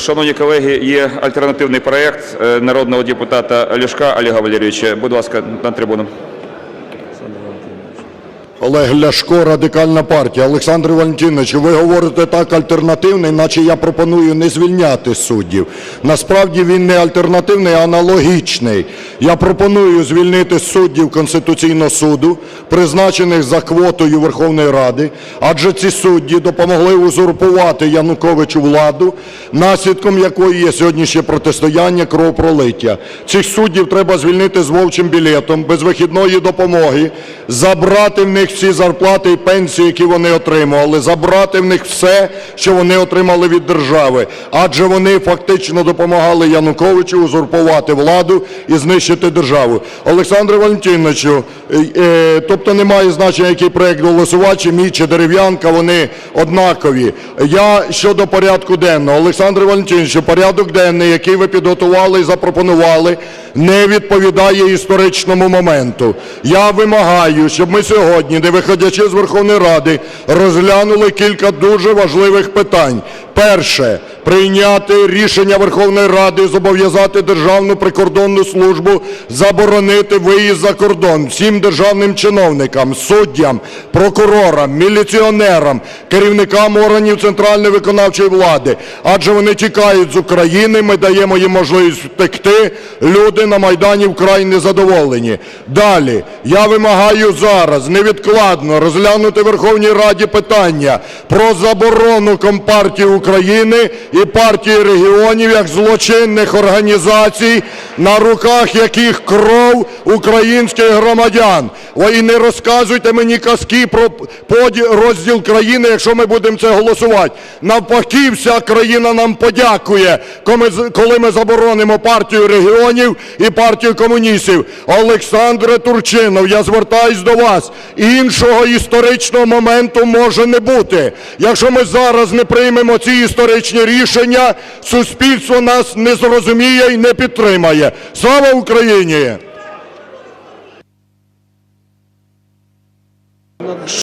Шановні колеги, є альтернативний проект е, народного депутата Ляшка Олега Валерійовича. Будь ласка, на трибуну. Олег Ляшко, Радикальна партія. Олександр Валентинович, ви говорите так альтернативний, наче я пропоную не звільняти суддів. Насправді він не альтернативний, а аналогічний. Я пропоную звільнити суддів Конституційного суду, призначених за квотою Верховної Ради, адже ці судді допомогли узурпувати Януковичу владу, наслідком якої є сьогоднішнє протистояння кровопролиття. Цих суддів треба звільнити з вовчим білетом, без вихідної допомоги, забрати в них всі зарплати і пенсії, які вони отримували, забрати в них все, що вони отримали від держави, адже вони фактично допомагали Януковичу узурпувати владу і знищити державу. Олександре Валентиновичу, е, е, тобто немає значення, який проект голосувати, чи мій, чи дерев'янка, вони однакові. Я щодо порядку денного. Олександре Валентиновичу, порядок денний, який ви підготували і запропонували, не відповідає історичному моменту. Я вимагаю, щоб ми сьогодні, не виходячи з Верховної Ради, розглянули кілька дуже важливих питань. Перше прийняти рішення Верховної Ради зобов'язати Державну прикордонну службу заборонити виїзд за кордон всім державним чиновникам, суддям, прокурорам, міліціонерам, керівникам органів центральної виконавчої влади, адже вони тікають з України. Ми даємо їм можливість втекти. Люди на майдані вкрай незадоволені. Далі я вимагаю зараз невідкладно розглянути Верховній Раді питання про заборону Компартії України і партії регіонів як злочинних організацій, на руках яких кров українських громадян. І не розказуйте мені казки про поді- розділ країни, якщо ми будемо це голосувати. Навпаки, вся країна нам подякує, коли ми заборонимо партію регіонів і партію комуністів. Олександре Турчинов, я звертаюсь до вас. Іншого історичного моменту може не бути. Якщо ми зараз не приймемо ці історичні рішення, суспільство нас не зрозуміє і не підтримає. Слава Україні!